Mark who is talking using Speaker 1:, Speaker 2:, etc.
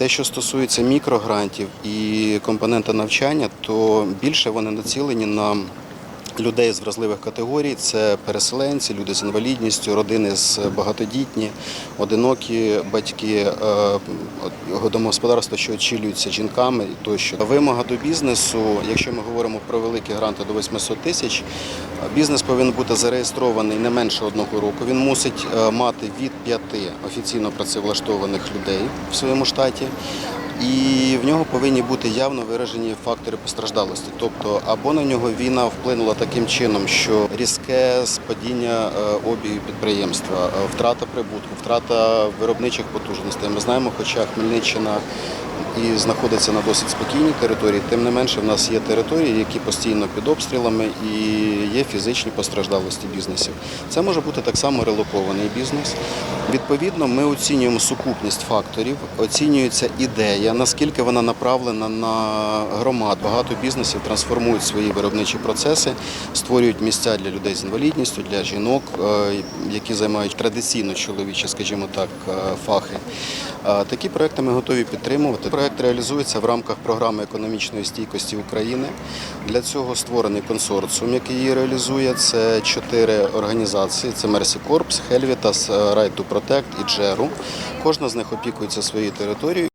Speaker 1: Те, що стосується мікрогрантів і компонента навчання, то більше вони націлені на людей з вразливих категорій. Це переселенці, люди з інвалідністю, родини з багатодітні, одинокі батьки, е, домогосподарства, що очілюються жінками тощо. Вимога до бізнесу, якщо ми говоримо про великі гранти до 800 тисяч, бізнес повинен бути зареєстрований не менше одного року. Він мусить е, мати від п'яти офіційно працевлаштованих людей в своєму штаті. І в нього повинні бути явно виражені фактори постраждалості. Тобто, або на нього війна вплинула таким чином, що різке спадіння е, обігу підприємства, е, втрата прибутку, втрата виробничих потужностей. Ми знаємо, хоча Хмельниччина і знаходиться на досить спокійній території, тим не менше в нас є території, які постійно під обстрілами і є фізичні постраждалості бізнесів. Це може бути так само релокований бізнес. Відповідно, ми оцінюємо сукупність факторів, оцінюється ідея, наскільки вона направлена на громад. Багато бізнесів трансформують свої виробничі процеси, створюють місця для людей з інвалідністю, для жінок, е, які займають традиційно чоловічі, скажімо так, е, фахи. Е, Такі проекти ми готові підтримувати. Проект реалізується в рамках програми економічної стійкості України. Для цього створений консорціум, який її реалізує. Це чотири організації: це Corps, Helvitas, Right to Protect і Джеру. Кожна з них опікується своєю територією